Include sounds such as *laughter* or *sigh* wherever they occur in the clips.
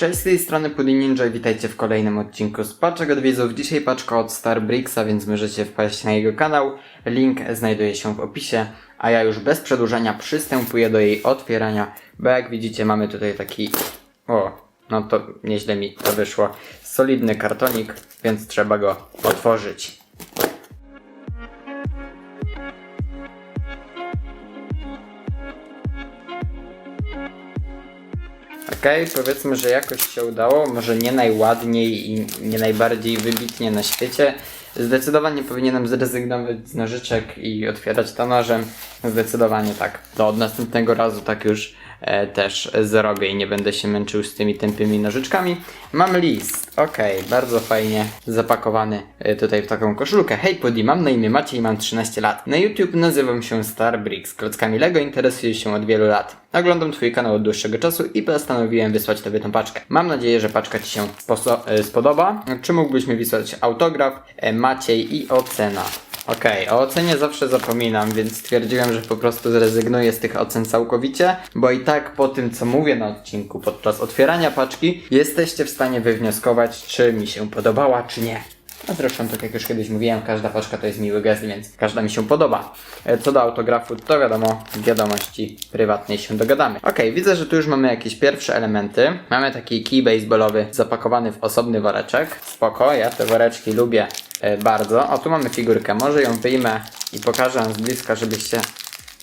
Cześć, z tej strony Pudding Ninja i witajcie w kolejnym odcinku z paczek od widzów. Dzisiaj paczka od Starbricksa, więc możecie wpaść na jego kanał. Link znajduje się w opisie, a ja już bez przedłużania przystępuję do jej otwierania, bo jak widzicie mamy tutaj taki... O, no to nieźle mi to wyszło. Solidny kartonik, więc trzeba go otworzyć. Okej, powiedzmy, że jakoś się udało, może nie najładniej i nie najbardziej wybitnie na świecie. Zdecydowanie powinienem zrezygnować z nożyczek i otwierać to nożem. Zdecydowanie tak. To od następnego razu tak już też zrobię i nie będę się męczył z tymi tępymi nożyczkami. Mam list. Okej, bardzo fajnie zapakowany e, tutaj w taką koszulkę. Hej Puddy, mam na imię Maciej mam 13 lat. Na YouTube nazywam się Starbricks. Klockami Lego interesuję się od wielu lat. Oglądam Twój kanał od dłuższego czasu i postanowiłem wysłać Tobie tą paczkę. Mam nadzieję, że paczka Ci się e, spodoba. Czy mógłbyś mi wysłać autograf, e, Maciej i ocena? Okej, o ocenie zawsze zapominam, więc stwierdziłem, że po prostu zrezygnuję z tych ocen całkowicie, bo i tak po tym, co mówię na odcinku podczas otwierania paczki, jesteście w stanie wywnioskować, czy mi się podobała, czy nie. A zresztą, tak jak już kiedyś mówiłem, każda paczka to jest miły gest, więc każda mi się podoba. E, Co do autografu, to wiadomo, w wiadomości prywatnej się dogadamy. Okej, widzę, że tu już mamy jakieś pierwsze elementy. Mamy taki kij baseballowy zapakowany w osobny woreczek. Spoko, ja te woreczki lubię bardzo. O, tu mamy figurkę, może ją wyjmę i pokażę z bliska, żebyście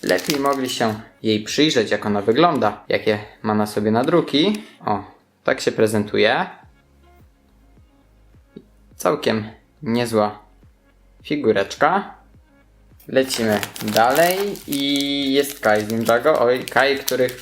lepiej mogli się jej przyjrzeć, jak ona wygląda, jakie ma na sobie nadruki. O, tak się prezentuje całkiem niezła figureczka. Lecimy dalej i jest Kai z Ninjago. Oj, Kai, których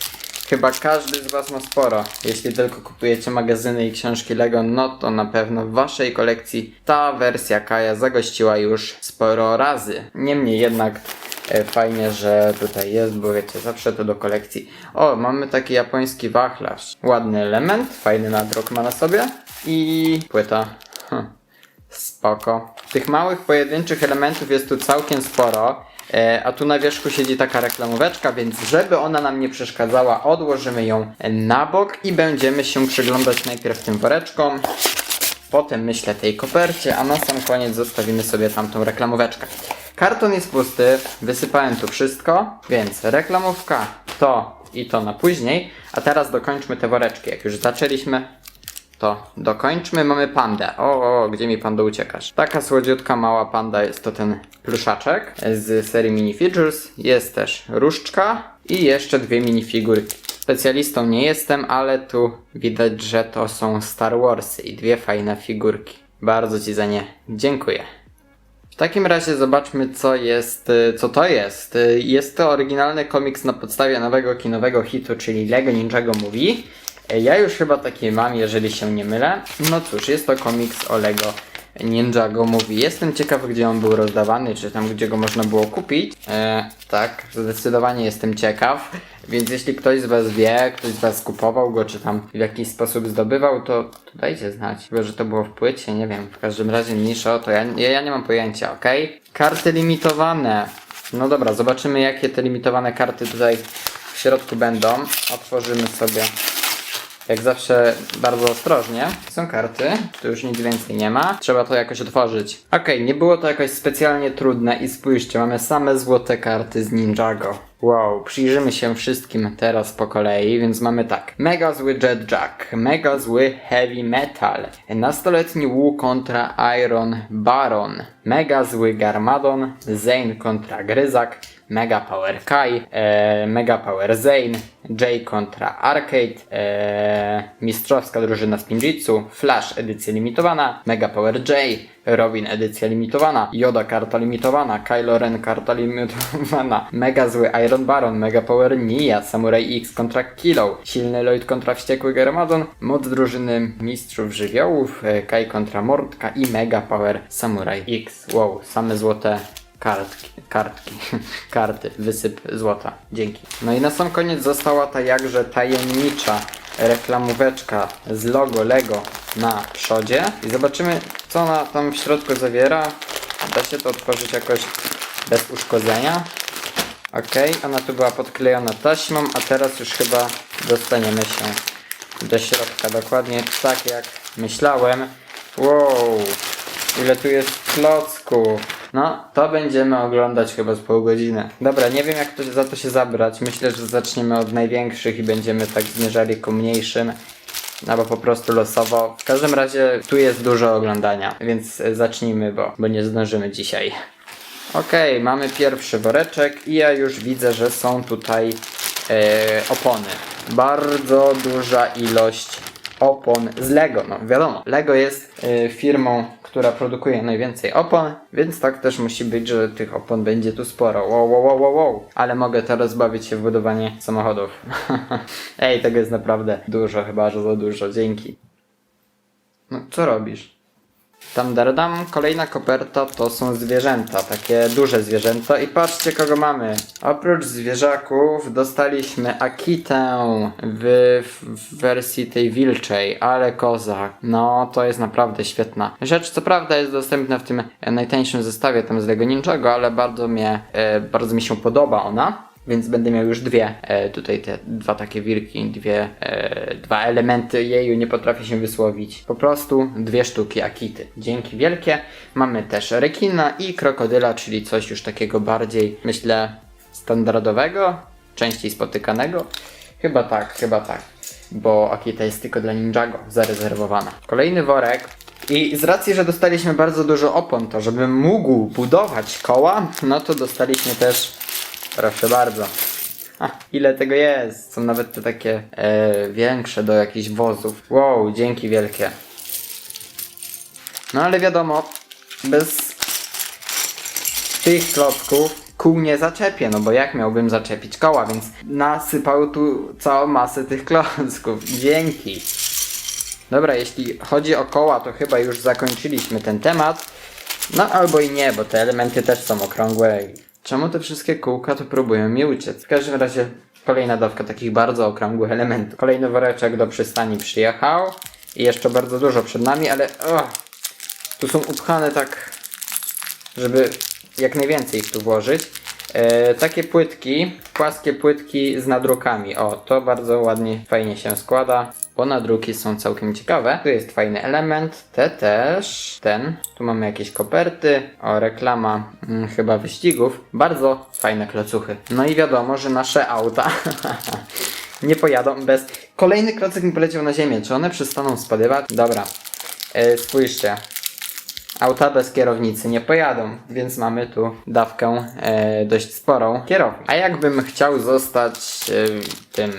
chyba każdy z Was ma sporo. Jeśli tylko kupujecie magazyny i książki Lego, no to na pewno w Waszej kolekcji ta wersja Kaja zagościła już sporo razy. Niemniej jednak e, fajnie, że tutaj jest, bo wiecie, zawsze to do kolekcji. O, mamy taki japoński wachlarz. Ładny element, fajny nadruk ma na sobie i płyta. Hm. Spoko. Tych małych pojedynczych elementów jest tu całkiem sporo. E, a tu na wierzchu siedzi taka reklamóweczka, więc żeby ona nam nie przeszkadzała, odłożymy ją na bok i będziemy się przyglądać najpierw tym woreczkom, potem myślę tej kopercie, a na sam koniec zostawimy sobie tamtą reklamóweczkę. Karton jest pusty, wysypałem tu wszystko, więc reklamówka, to i to na później, a teraz dokończmy te woreczki. Jak już zaczęliśmy, to dokończmy. Mamy pandę. O, o, gdzie mi pando uciekasz? Taka słodziutka mała panda jest to ten pluszaczek z serii minifigures. Jest też różdżka i jeszcze dwie minifigurki. Specjalistą nie jestem, ale tu widać, że to są Star Warsy i dwie fajne figurki. Bardzo Ci za nie dziękuję. W takim razie zobaczmy, co jest, y, co to jest. Y, Jest to oryginalny komiks na podstawie nowego kinowego hitu, czyli Lego Ninjago Movie. Y, Ja już chyba takie mam, jeżeli się nie mylę. No cóż, jest to komiks o Lego Ninjago Movie. Jestem ciekaw, gdzie on był rozdawany, czy tam, gdzie go można było kupić. E, tak, zdecydowanie jestem ciekaw. Więc jeśli ktoś z Was wie, ktoś z Was kupował go, czy tam w jakiś sposób zdobywał, to, to dajcie znać. Chyba, że to było w płycie, nie wiem. W każdym razie mniejsza o to, ja, ja, ja nie mam pojęcia, ok? Karty limitowane. No dobra, zobaczymy jakie te limitowane karty tutaj w środku będą. Otworzymy sobie jak zawsze bardzo ostrożnie. Są karty, tu już nic więcej nie ma. Trzeba to jakoś otworzyć. Okej, nie było to jakoś specjalnie trudne i spójrzcie, mamy same złote karty z Ninjago. Wow, przyjrzymy się wszystkim teraz po kolei, więc mamy tak. Mega zły Jetjack, mega zły Heavy Metal, nastoletni Wu kontra Iron Baron, mega zły Garmadon, Zane kontra Gryzak, Mega Power Kai, e, Mega Power Zane, Jay kontra Arcade, e, Mistrzowska drużyna Spinjitsu, Flash edycja limitowana, Mega Power Jay, Robin edycja limitowana, Yoda karta limitowana, Kylo Ren karta limitowana, Mega zły Iron Baron, Mega Power Nia, Samurai X kontra Kilo, Silny Lloyd kontra Wściekły Germadon, mod drużyny Mistrzów Żywiołów, e, Kai kontra Mordka i Mega Power Samurai X. Wow, same złote kartki, kartki, *laughs* karty, wysyp złota. Dzięki. No i na sam koniec została ta jakże tajemnicza reklamóweczka z logo Lego na przodzie. I zobaczymy, co ona tam w środku zawiera. Da się to otworzyć jakoś bez uszkodzenia. Ok, ona tu była podklejona taśmą, a teraz już chyba dostaniemy się do środka, dokładnie tak jak myślałem. Wow, ile tu jest klocków. No, to będziemy oglądać chyba z pół godziny. Dobra, nie wiem jak to, za to się zabrać. Myślę, że zaczniemy od największych i będziemy tak zmierzali ku mniejszym. Albo po prostu losowo. W każdym razie tu jest dużo oglądania, więc zacznijmy, bo, bo nie zdążymy dzisiaj. Okej, mamy pierwszy woreczek i ja już widzę, że są tutaj e, opony. Bardzo duża ilość opon z Lego. No wiadomo, Lego jest e, firmą, która produkuje najwięcej opon, więc tak też musi być, że tych opon będzie tu sporo. Wow, wow, wow, wow. Ale mogę teraz bawić się w budowanie samochodów. *laughs* Ej, tego jest naprawdę dużo, chyba że za dużo. Dzięki. No, co robisz? Tam dardam, kolejna koperta to są zwierzęta, takie duże zwierzęta i patrzcie kogo mamy. Oprócz zwierzaków dostaliśmy Akitę w, w wersji tej wilczej, ale kozak. No to jest naprawdę świetna rzecz. Co prawda jest dostępna w tym najtańszym zestawie tam z Lego Ninjago, ale bardzo mnie, e, bardzo mi się podoba ona. Więc będę miał już dwie, e, tutaj te dwa takie wilki, dwie, e, dwa elementy jeju, nie potrafię się wysłowić. Po prostu dwie sztuki Akity. Dzięki wielkie. Mamy też rekina i krokodyla, czyli coś już takiego bardziej, myślę, standardowego, częściej spotykanego. Chyba tak, chyba tak. Bo Akita jest tylko dla Ninjago zarezerwowana. Kolejny worek. I z racji, że dostaliśmy bardzo dużo opon, to żebym mógł budować koła, no to dostaliśmy też Proszę bardzo. A, ile tego jest? Są nawet te takie e, większe do jakichś wozów. Wow, dzięki wielkie. No ale wiadomo, bez tych klocków kół nie zaczepię, no bo jak miałbym zaczepić koła, więc nasypał tu całą masę tych klocków. Dzięki. Dobra, jeśli chodzi o koła, to chyba już zakończyliśmy ten temat. No albo i nie, bo te elementy też są okrągłe. i Czemu te wszystkie kółka to próbują mi uciec? W każdym razie kolejna dawka takich bardzo okrągłych elementów. Kolejny woreczek do przystani przyjechał. I jeszcze bardzo dużo przed nami, ale oh, tu są upchane tak, żeby jak najwięcej ich tu włożyć. E, takie płytki, płaskie płytki z nadrukami. O, to bardzo ładnie, fajnie się składa, bo nadruki są całkiem ciekawe. Tu jest fajny element, te też, ten. Tu mamy jakieś koperty, o, reklama mm, chyba wyścigów. Bardzo fajne klocuchy. No i wiadomo, że nasze auta *laughs* nie pojadą bez... Kolejny klocek mi poleciał na ziemię. Czy one przestaną spadywać? Dobra. E, spójrzcie. Auta bez kierownicy nie pojadą, więc mamy tu dawkę e, dość sporą kierowni. A jakbym chciał zostać e, tym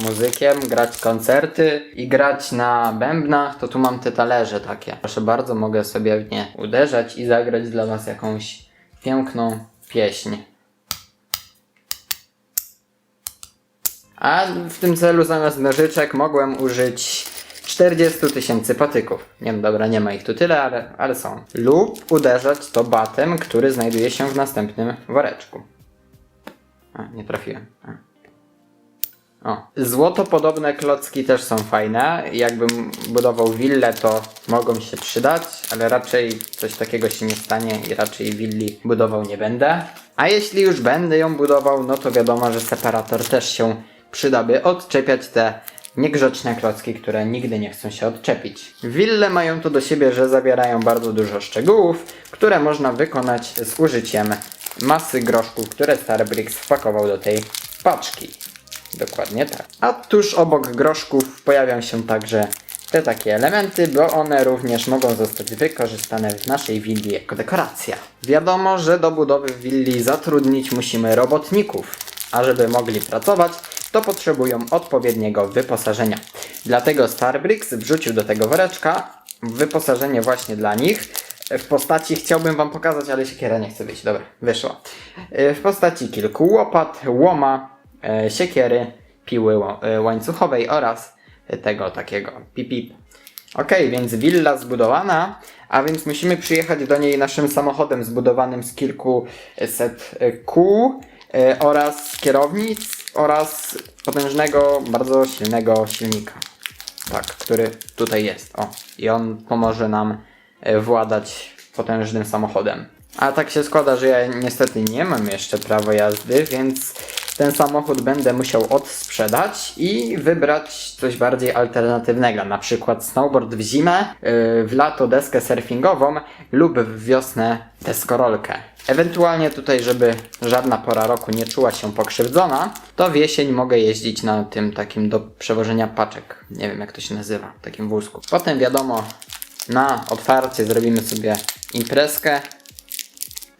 muzykiem, grać koncerty i grać na bębnach, to tu mam te talerze takie. Proszę bardzo, mogę sobie w nie uderzać i zagrać dla Was jakąś piękną pieśń. A w tym celu zamiast nożyczek mogłem użyć 40 tysięcy patyków. Nie no dobra, nie ma ich tu tyle, ale, ale są. Lub uderzać to batem, który znajduje się w następnym woreczku. A, nie trafiłem. A. O. Złotopodobne klocki też są fajne. Jakbym budował willę, to mogą się przydać, ale raczej coś takiego się nie stanie i raczej willi budował nie będę. A jeśli już będę ją budował, no to wiadomo, że separator też się przyda, by odczepiać te niegrzeczne klocki, które nigdy nie chcą się odczepić. Wille mają to do siebie, że zawierają bardzo dużo szczegółów, które można wykonać z użyciem masy groszków, które Starbricks wpakował do tej paczki. Dokładnie tak. A tuż obok groszków pojawią się także te takie elementy, bo one również mogą zostać wykorzystane w naszej willi jako dekoracja. Wiadomo, że do budowy willi zatrudnić musimy robotników, a żeby mogli pracować, to potrzebują odpowiedniego wyposażenia. Dlatego Starbricks wrzucił do tego woreczka wyposażenie właśnie dla nich w postaci, chciałbym wam pokazać, ale siekiera nie chce wyjść, dobra, wyszło. W postaci kilku łopat, łoma, e, siekiery, piły e, łańcuchowej oraz tego takiego pip-pip. Ok, więc willa zbudowana, a więc musimy przyjechać do niej naszym samochodem zbudowanym z kilku set e, kół e, oraz kierownic oraz potężnego, bardzo silnego silnika. Tak, który tutaj jest. O, i on pomoże nam e, władać potężnym samochodem. A tak się składa, że ja niestety nie mam jeszcze prawa jazdy, więc ten samochód będę musiał odsprzedać i wybrać coś bardziej alternatywnego, na przykład snowboard w zimę, yy, w lato deskę surfingową lub w wiosnę deskorolkę. Ewentualnie tutaj, żeby żadna pora roku nie czuła się pokrzywdzona, to w jesień mogę jeździć na tym takim do przewożenia paczek. Nie wiem jak to się nazywa, takim wózku. Potem wiadomo, na otwarcie zrobimy sobie imprezkę,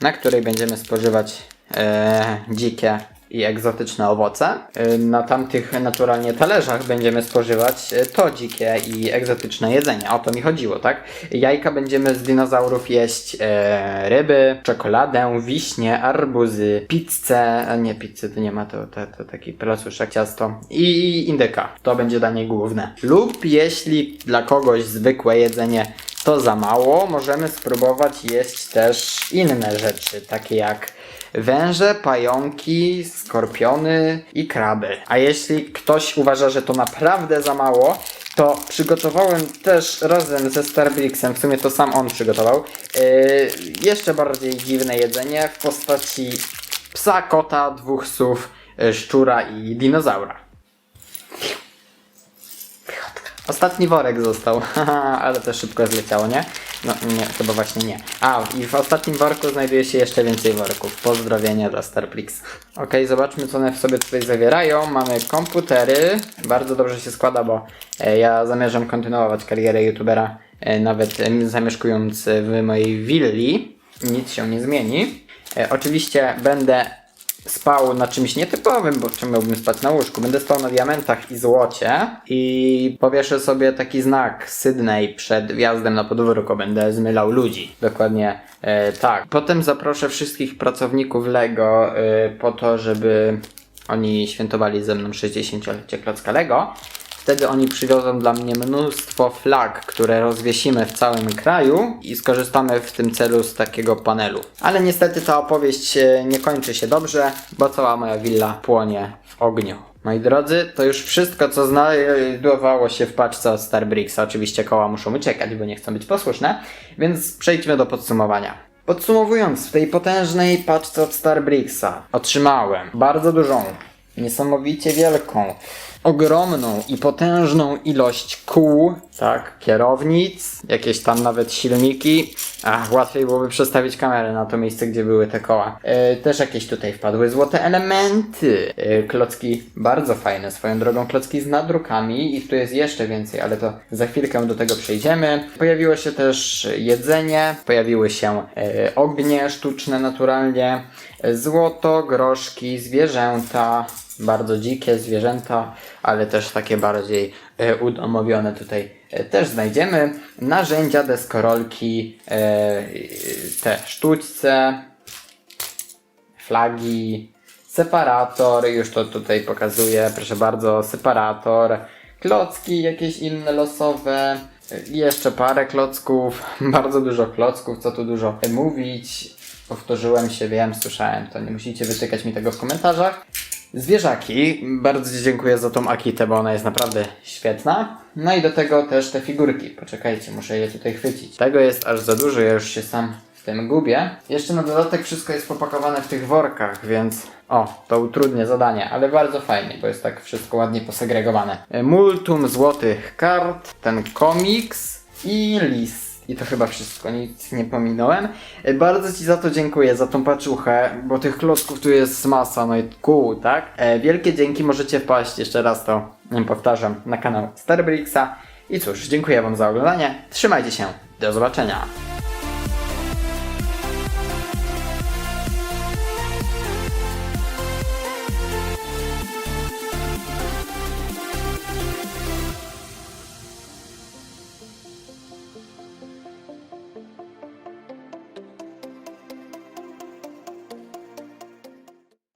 na której będziemy spożywać e, dzikie i egzotyczne owoce. E, na tamtych naturalnie talerzach będziemy spożywać e, to dzikie i egzotyczne jedzenie. O to mi chodziło, tak? Jajka będziemy z dinozaurów jeść e, ryby, czekoladę, wiśnie, arbuzy, pizzę, a nie pizzy to nie ma, to, to, to taki placuszek, ciasto i indyka. To będzie danie główne. Lub jeśli dla kogoś zwykłe jedzenie to za mało, możemy spróbować jeść też inne rzeczy, takie jak węże, pająki, skorpiony i kraby. A jeśli ktoś uważa, że to naprawdę za mało, to przygotowałem też razem ze Starbrixem, w sumie to sam on przygotował, yy, jeszcze bardziej dziwne jedzenie w postaci psa, kota, dwóch sów, yy, szczura i dinozaura. Ostatni worek został, *laughs* ale to szybko zleciało, nie? No nie, chyba właśnie nie. A, i w ostatnim worku znajduje się jeszcze więcej worków. Pozdrowienia dla Starplix. Ok, zobaczmy co one w sobie tutaj zawierają. Mamy komputery. Bardzo dobrze się składa, bo e, ja zamierzam kontynuować karierę youtubera, e, nawet e, zamieszkując w mojej willi. Nic się nie zmieni. E, oczywiście będę spał na czymś nietypowym, bo czym miałbym spać na łóżku? Będę spał na diamentach i złocie i powieszę sobie taki znak Sydney przed wjazdem na podwórko. Będę zmylał ludzi. Dokładnie e, tak. Potem zaproszę wszystkich pracowników LEGO e, po to, żeby oni świętowali ze mną 60-lecie klocka LEGO. Wtedy oni przywiozą dla mnie mnóstwo flag, które rozwiesimy w całym kraju i skorzystamy w tym celu z takiego panelu. Ale niestety ta opowieść e, nie kończy się dobrze, bo cała moja willa płonie w ogniu. Moi drodzy, to już wszystko, co znajdowało się w paczce od Starbrixa. Oczywiście koła muszą uciekać, bo nie chcą być posłuszne, więc przejdźmy do podsumowania. Podsumowując, w tej potężnej paczce od Starbrixa otrzymałem bardzo dużą, niesamowicie wielką, ogromną i potężną ilość kół, tak, kierownic, jakieś tam nawet silniki. Ach, łatwiej byłoby przestawić kamerę na to miejsce, gdzie były te koła. E, też jakieś tutaj wpadły złote elementy. E, klocki bardzo fajne, swoją drogą klocki z nadrukami. Ich tu jest jeszcze więcej, ale to za chwilkę do tego przejdziemy. Pojawiło się też jedzenie, pojawiły się e, ognie sztuczne naturalnie, złoto, groszki, zwierzęta, bardzo dzikie zwierzęta, ale też takie bardziej e, udomowione tutaj e, też znajdziemy. Narzędzia, deskorolki, e, te sztućce, flagi, separator, już to tutaj pokazuję, proszę bardzo, separator, klocki jakieś inne losowe, e, jeszcze parę klocków, *laughs* bardzo dużo klocków, co tu dużo mówić. Powtórzyłem się, wiem, słyszałem to, nie musicie wytykać mi tego w komentarzach. Zwierzaki, bardzo dziękuję za tą Akitę, bo ona jest naprawdę świetna. No i do tego też te figurki. Poczekajcie, muszę je tutaj chwycić. Tego jest aż za dużo, ja już się sam w tym gubię. Jeszcze na dodatek wszystko jest popakowane w tych workach, więc o, to utrudnia zadanie, ale bardzo fajnie, bo jest tak wszystko ładnie posegregowane. Multum złotych kart, ten komiks i list. I to chyba wszystko, nic nie pominąłem. E, Bardzo Ci za to dziękuję, za tą paczuchę, bo tych klocków tu jest masa, no i kół, tak? E, wielkie dzięki, możecie wpaść, jeszcze raz to mm, powtarzam, na kanał Starbrixa. I cóż, dziękuję Wam za oglądanie, trzymajcie się, do zobaczenia.